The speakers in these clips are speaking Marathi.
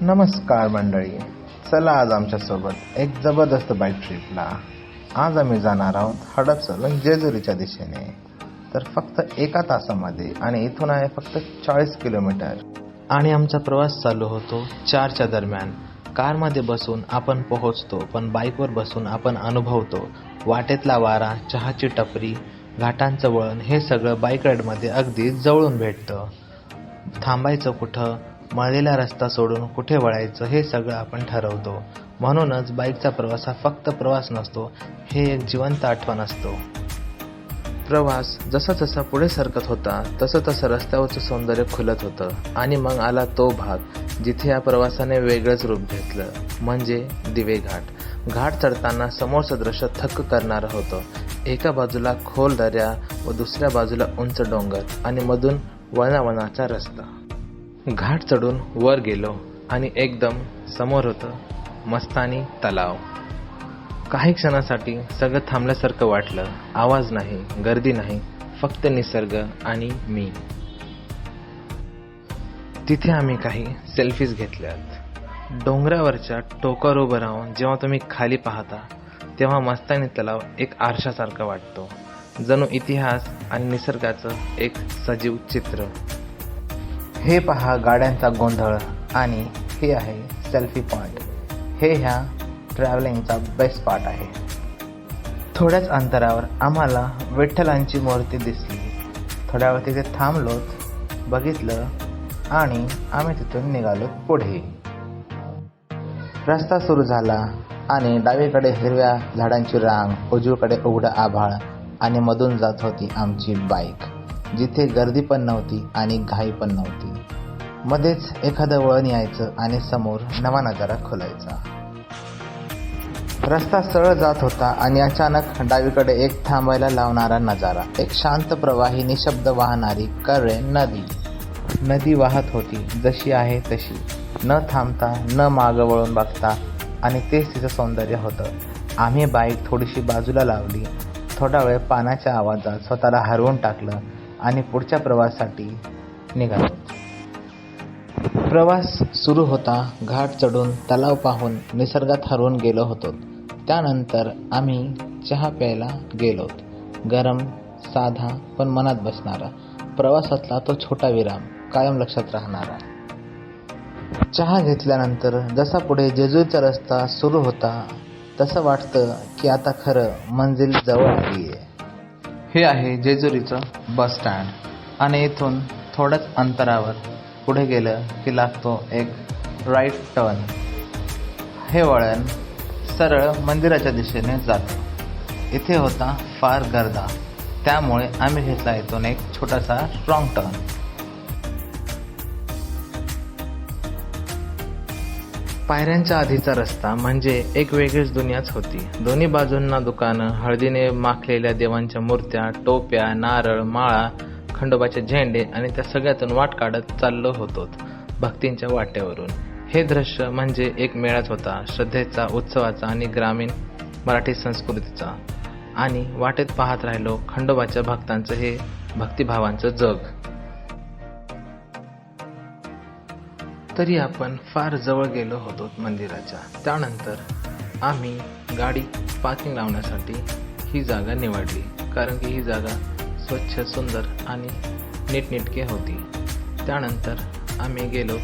नमस्कार मंडळी. चला आज आमच्यासोबत एक जबरदस्त बाईक ट्रिपला आज आम्ही जाणार आहोत हडपसरून म्हणजे जेजुरीच्या दिशेने. तर फक्त एका तासामध्ये आणि इथून आहे फक्त चाळीस किलोमीटर. आणि आमचा प्रवास चालू होतो चारच्या दरम्यान. कारमध्ये बसून आपण पोहोचतो पण बाईकवर बसून आपण अनुभवतो. वाटेतला वारा चहाची टपरी घाटांचं वळण हे सगळं बाईक राईडमध्ये अगदी जवळून भेटतं. थांबायचं कुठं? मळलेला रस्ता सोडून कुठे वळायचं हे सगळं आपण ठरवतो. म्हणूनच बाईकचा प्रवास हा फक्त प्रवास नसतो हे एक जिवंत आठवण असतो. प्रवास जसा जसा पुढे सरकत होता तसं तसं रस्त्यावरचं सौंदर्य खुलत होतं आणि मग आला तो भाग जिथे या प्रवासाने वेगळंच रूप घेतलं म्हणजे दिवे घाट घाट चढताना समोरचं दृश्य थक्क करणारं होतं. एका बाजूला खोल दऱ्या व दुसऱ्या बाजूला उंच डोंगर आणि मधून वळणावळणाचा रस्ता. घाट चढून वर गेलो आणि एकदम समोर होतं मस्तानी तलाव. काही क्षणासाठी सगळं थांबल्यासारखं वाटलं. आवाज नाही गर्दी नाही फक्त निसर्ग आणि मी. तिथे आम्ही काही सेल्फीज घेतल्यात. डोंगरावरच्या टोकावर उभं राहून जेव्हा तुम्ही खाली पाहता तेव्हा मस्तानी तलाव एक आरशासारखा वाटतो. जणू इतिहास आणि निसर्गाचं एक सजीव चित्र. हे पहा गाड्यांचा गोंधळ. आणि हे आहे सेल्फी पॉईंट हे ह्या ट्रॅव्हलिंगचा बेस्ट पार्ट आहे. थोड्याच अंतरावर आम्हाला विठ्ठलांची मूर्ती दिसली. थोड्या वेळ तिथे थांबलोत बघितलं आणि आम्ही तिथून निघालो पुढे. रस्ता सुरू झाला आणि डावीकडे हिरव्या झाडांची रांग उजवीकडे उघडं आभाळ आणि मधून जात होती आमची बाईक जिथे गर्दी पण नव्हती आणि घाई पण नव्हती. मध्येच एखादं वळण यायचं आणि समोर नवा नजारा खुलायचा. रस्ता सरळ जात होता आणि अचानक डावीकडे एक थांबायला लावणारा नजारा. एक शांत प्रवाही निशब्द वाहणारी कळे नदी. नदी वाहत होती जशी आहे तशी. न थांबता न मागं वळून बघता आणि तेच तिचं सौंदर्य होतं. आम्ही बाईक थोडीशी बाजूला लावली. थोडा वेळ पाण्याच्या आवाजात स्वतःला हरवून टाकलं. आणि पुढच्या प्रवासासाठी निघालो. प्रवास सुरू होता घाट चढून तलाव पाहून निसर्गात हरवून गेलो होतो. त्यानंतर आम्ही चहा प्यायला गेलो. गरम साधा पण मनात बसणारा. प्रवासातला तो छोटा विराम कायम लक्षात राहणारा. चहा घेतल्यानंतर जसा पुढे जेजूरचा रस्ता सुरू होता तसं वाटतं की आता खरं मंजिल जवळ आली आहे हे आहे जेजुरीचं बस स्टँड. आणि इथून थोड्याच अंतरावर पुढे गेलं की लागतो एक राईट टर्न हे वळण सरळ मंदिराच्या दिशेने जातं. इथे होता फार गर्दा. त्यामुळे आम्ही घेतला इथून एक छोटासा स्ट्रॉंग टर्न पायऱ्यांच्या आधीचा रस्ता म्हणजे एक वेगळीच दुनियाच होती. दोन्ही बाजूंना दुकानं हळदीने माखलेल्या देवांच्या मूर्त्या टोप्या नारळ माळा खंडोबाचे झेंडे आणि त्या सगळ्यातून वाट काढत चाललो होतो भक्तींच्या वाट्यावरून हे दृश्य म्हणजे एक मेळाच होता श्रद्धेचा उत्सवाचा आणि ग्रामीण मराठी संस्कृतीचा. आणि वाटेत पाहत राहिलो खंडोबाच्या भक्तांचं हे भक्तिभावांचं जग. तरी आपण फार जवळ गेलो होतो मंदिराच्या. त्यानंतर आम्ही गाडी पार्किंग लावण्यासाठी ही जागा निवडली. कारण की ही जागा स्वच्छ सुंदर आणि नीटनेटके होती. त्यानंतर आम्ही गेलो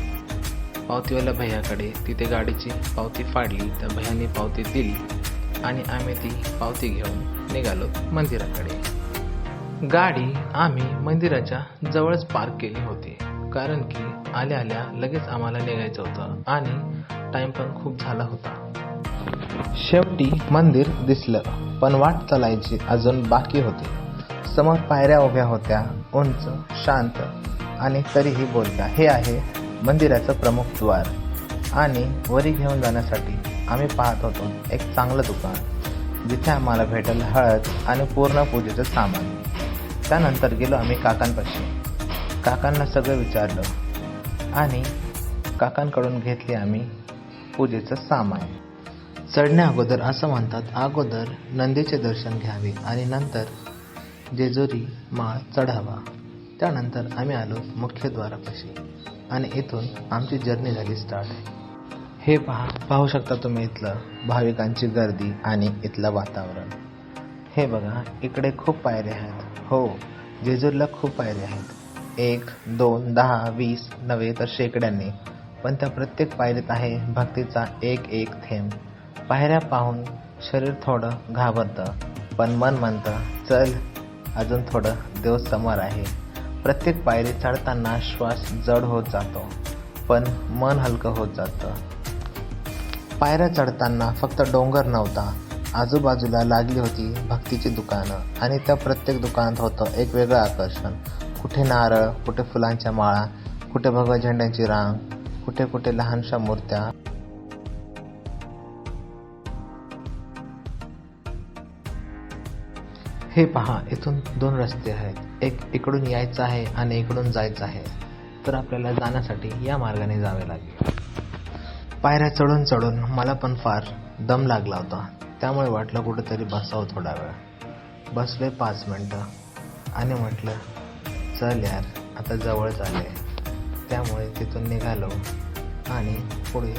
पावतीवाल्या भैयाकडे. तिथे गाडीची पावती फाडली. तर भैयानी पावती दिली आणि आम्ही ती पावती घेऊन निघालो मंदिराकडे. गाडी आम्ही मंदिराच्या जवळच पार्क केली होती. कारण की आल्या आल्या लगेच आम्हाला निघायचं होतं आणि टाइम पण खूप झाला होता. शेवटी मंदिर दिसलं पण वाट चालायची अजून बाकी होती. समोर पायऱ्या उभ्या होत्या उंच शांत आणि तरीही बोलता हे आहे मंदिराचं प्रमुख द्वार. आणि वरी घेऊन जाण्यासाठी आम्ही पाहत होतो एक चांगलं दुकान जिथे आम्हाला भेटेल हळद आणि पूर्ण पूजेचं सामान. त्यानंतर गेलो आम्ही काकांपाशी. काकांना सगळं विचारलं आणि काकांकडून घेतले आम्ही पूजेचं सामान. चढण्या अगोदर असं म्हणतात अगोदर नंदीचे दर्शन घ्यावे आणि नंतर जेजुरी माळ चढावा. त्यानंतर आम्ही आलो मुख्य द्वारापाशी आणि इथून आमची जर्नी झाली स्टार्ट हे पहा पाहू शकता तुम्ही इथलं भाविकांची गर्दी आणि इथलं वातावरण. हे बघा इकडे खूप पायऱ्या आहेत. हो जेजूरला खूप पायऱ्या आहेत. एक दोन दहा वीस नव्हे तर शेकड्यांनी. पण त्या प्रत्येक पायरीत आहे भक्तीचा एक एक थेंब. पायऱ्या पाहून शरीर थोडं घाबरतं पण मन म्हणतं चल अजून थोडं देव समोर आहे. प्रत्येक पायरी चढताना श्वास जड होत जातो पण मन हलकं होत जातं. पायऱ्या चढताना फक्त डोंगर नव्हता आजूबाजूला लागली होती भक्तीची दुकानं आणि त्या प्रत्येक दुकानात होतं एक वेगळं आकर्षण. कुठे नारळ कुठे फुलांच्या माळा कुठे भगवा झेंड्यांची रांग कुठे कुठे लहानशा मूर्त्या. हे पहा इथून दोन रस्ते आहेत. एक इकडून यायचं आहे आणि इकडून जायचं आहे. तर आपल्याला जाण्यासाठी या मार्गाने जावे लागेल. पायऱ्या चढून चढून मला पण फार दम लागला होता. त्यामुळे वाटलं कुठेतरी बसावं थोडा वेळ. बसले पाच मिनटं आणि म्हटलं चल आता जवळच आले त्यामुळे तिथून निघालो आणि पुढे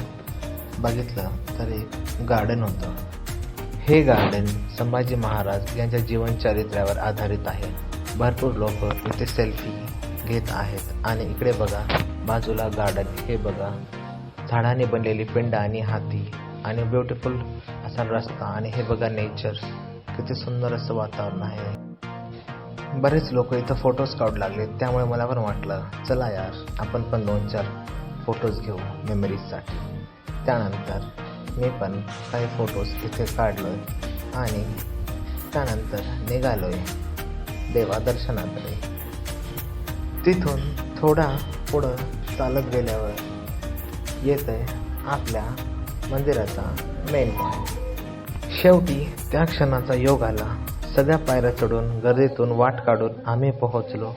बघितलं तर एक गार्डन होतं. हे गार्डन संभाजी महाराज यांच्या जीवनचरित्र्यावर आधारित आहे. भरपूर लोक इथे सेल्फी घेत आहेत. आणि इकडे बघा बाजूला गार्डन हे बघा. झाडाने बनलेली पिंड आणि हाती आणि ब्युटिफुल असा रस्ता आणि हे बघा नेचर किती सुंदर असं वातावरण आहे. बरेच लोक इथं फोटोज काढू लागले त्यामुळे मला पण वाटलं चला यार आपण पण दोन चार फोटोज घेऊ मेमरीजसाठी त्यानंतर मी पण काही फोटोज इथे काढलोय आणि त्यानंतर निघालो देवा देवादर्शनाकडे. तिथून थोडा पुढं चालत गेल्यावर येत आहे आपल्या मंदिराचा मेन पॉईंट शेवटी त्या क्षणाचा योग आला. सगळ्या पायऱ्या चढून गर्दीतून वाट काढून आम्ही पोहोचलो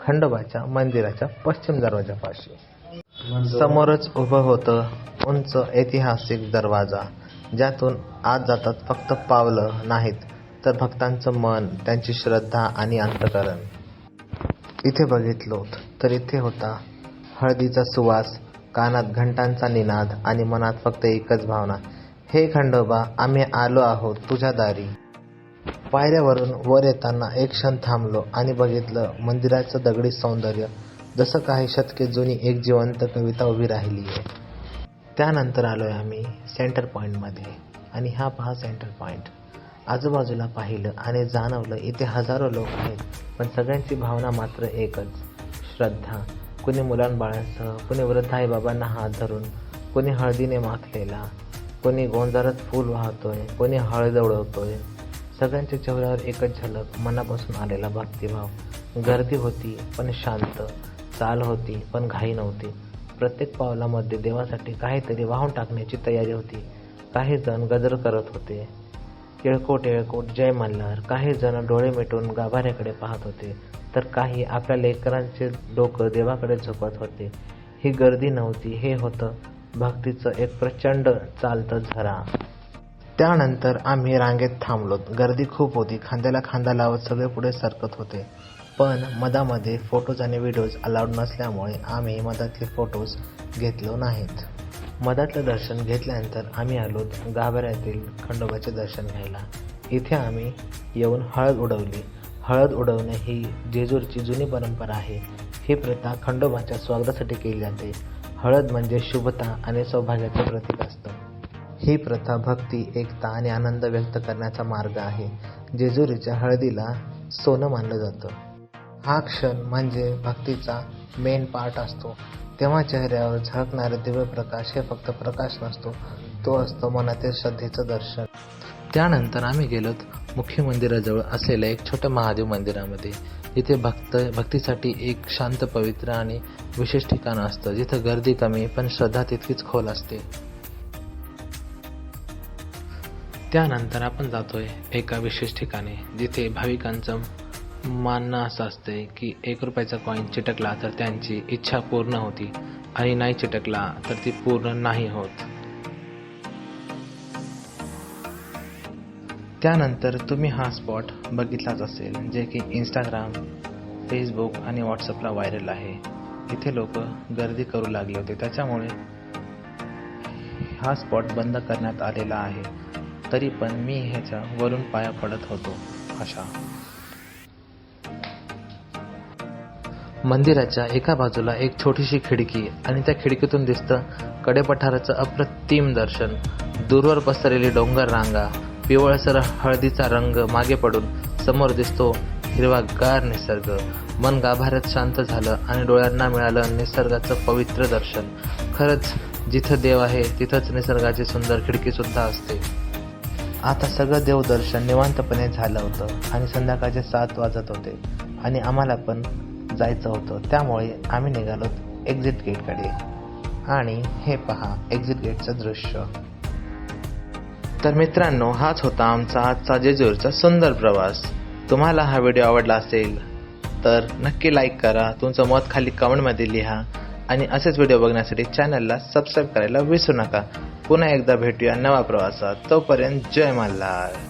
खंडोबाच्या मंदिराच्या पश्चिम दरवाजापाशी. समोरच उभं होतं उंच ऐतिहासिक दरवाजा ज्यातून आत जातात फक्त पावलं नाहीत तर भक्तांचं मन त्यांची श्रद्धा आणि अंतकरण. इथे बघितलो तर इथे होता हळदीचा सुवास कानात घंटांचा निनाद आणि मनात फक्त एकच भावना हे खंडोबा आम्ही आलो आहोत तुझ्या दारी. पायऱ्यावरून वर येताना एक क्षण थांबलो आणि बघितलं मंदिराचं दगडी सौंदर्य जसं काही शतके जुनी एक जिवंत कविता उभी राहिली आहे. त्यानंतर आलोय आम्ही सेंटर पॉईंटमध्ये आणि हा पहा सेंटर पॉईंट आजूबाजूला पाहिलं आणि जाणवलं इथे हजारो लोक आहेत पण सगळ्यांची भावना मात्र एकच. श्रद्धा. कुणी मुलांबाळांसह कुणी वृद्ध आईबाबांना हात धरून कुणी हळदीने माखलेला कोणी गोंजारत फूल वाहतोय कोणी हळद उडवतोय. सगळ्यांच्या चेहऱ्यावर एकच झलक मनापासून आलेला भक्तिभाव. गर्दी होती पण शांत. चाल होती पण घाई नव्हती. प्रत्येक पावलामध्ये देवासाठी काहीतरी वाहून टाकण्याची तयारी होती. काही जण गजर करत होते. येळकोट येळकोट जय मल्हार. काही जण डोळे मिटून गाभाऱ्याकडे पाहत होते. तर काही आपल्या लेकरांचे डोकं देवाकडे झोपत होते. ही गर्दी नव्हती हे होतं. भक्तीचं एक प्रचंड चालतं झरा. त्यानंतर आम्ही रांगेत थांबलोत गर्दी खूप होती. खांद्याला खांदा लावत सगळे पुढे सरकत होते. पण मधामध्ये फोटोज आणि व्हिडिओज अलाउड नसल्यामुळे आम्ही मधातले फोटोज घेतलो नाहीत. मधातलं दर्शन घेतल्यानंतर आम्ही आलो गाभाऱ्यातील खंडोबाचे दर्शन घ्यायला. इथे आम्ही येऊन हळद उडवली. हळद उडवणे ही जेजूरची जुनी परंपरा आहे. ही प्रथा खंडोबाच्या स्वागतासाठी केली जाते. हळद म्हणजे शुभता आणि सौभाग्याचे प्रतीक असतं. ही प्रथा भक्ती एकता आणि आनंद व्यक्त करण्याचा मार्ग आहे. जेजुरीच्या हळदीला सोनं मानलं जातं. हा क्षण म्हणजे भक्तीचा मेन पार्ट असतो. तेव्हा चेहऱ्यावर झळकणारे दिव्य प्रकाश हे फक्त प्रकाश नसतो तो असतो मनातील श्रद्धेचं दर्शन. त्यानंतर आम्ही गेलोत मुख्य मंदिराजवळ असलेल्या एक छोट्या महादेव मंदिरामध्ये. जिथे भक्त भक्तीसाठी एक शांत पवित्र आणि विशेष ठिकाण असतं. जिथं गर्दी कमी पण श्रद्धा तितकीच खोल असते. त्यानंतर आपण जातोय एका विशेष ठिकाणी जिथे भाविकांचं मानणं असं असतंय की एक रुपयाचा कॉईन चिटकला तर त्यांची इच्छा पूर्ण होती आणि नाही चिटकला तर ती पूर्ण नाही होत. त्यानंतर तुम्ही हा स्पॉट बघितलाच असेल जे की इंस्टाग्राम फेसबुक आणि व्हॉट्सअपला व्हायरल आहे. इथे लोक गर्दी करू लागले होते त्याच्यामुळे हा स्पॉट बंद करण्यात आलेला आहे. तरी पण मी ह्याच्या वरून पाया पडत होतो अशा. मंदिराच्या एका बाजूला एक छोटीशी खिडकी आणि त्या खिडकीतून दिसतं कडेपठाराचं अप्रतिम दर्शन. दूरवर पसरलेली डोंगर रांगा पिवळसर हळदीचा रंग मागे पडून समोर दिसतो हिरवागार निसर्ग. मन गाभाऱ्यात शांत झालं आणि डोळ्यांना मिळालं निसर्गाचं पवित्र दर्शन. खरंच जिथं देव आहे तिथंच निसर्गाची सुंदर खिडकीसुद्धा असते. आता सगळं देवदर्शन निवांतपणे झालं होतं आणि संध्याकाळचे सात वाजत होते आणि आम्हाला पण जायचं होतं. त्यामुळे आम्ही निघालो एक्झिट गेटकडे आणि हे पहा एक्झिट गेटचं दृश्य. तर मित्रांनो हाच होता आमचा आजचा जेजूरचा सुंदर प्रवास. तुम्हाला हा व्हिडिओ आवडला असेल तर नक्की लाईक करा. तुमचं मत खाली कमेंटमध्ये लिहा. आणि असेच व्हिडिओ बघण्यासाठी चॅनलला सबस्क्राईब करायला विसरू नका. पुन्हा एकदा भेटूया नवा प्रवासात. तोपर्यंत जय मल्हार.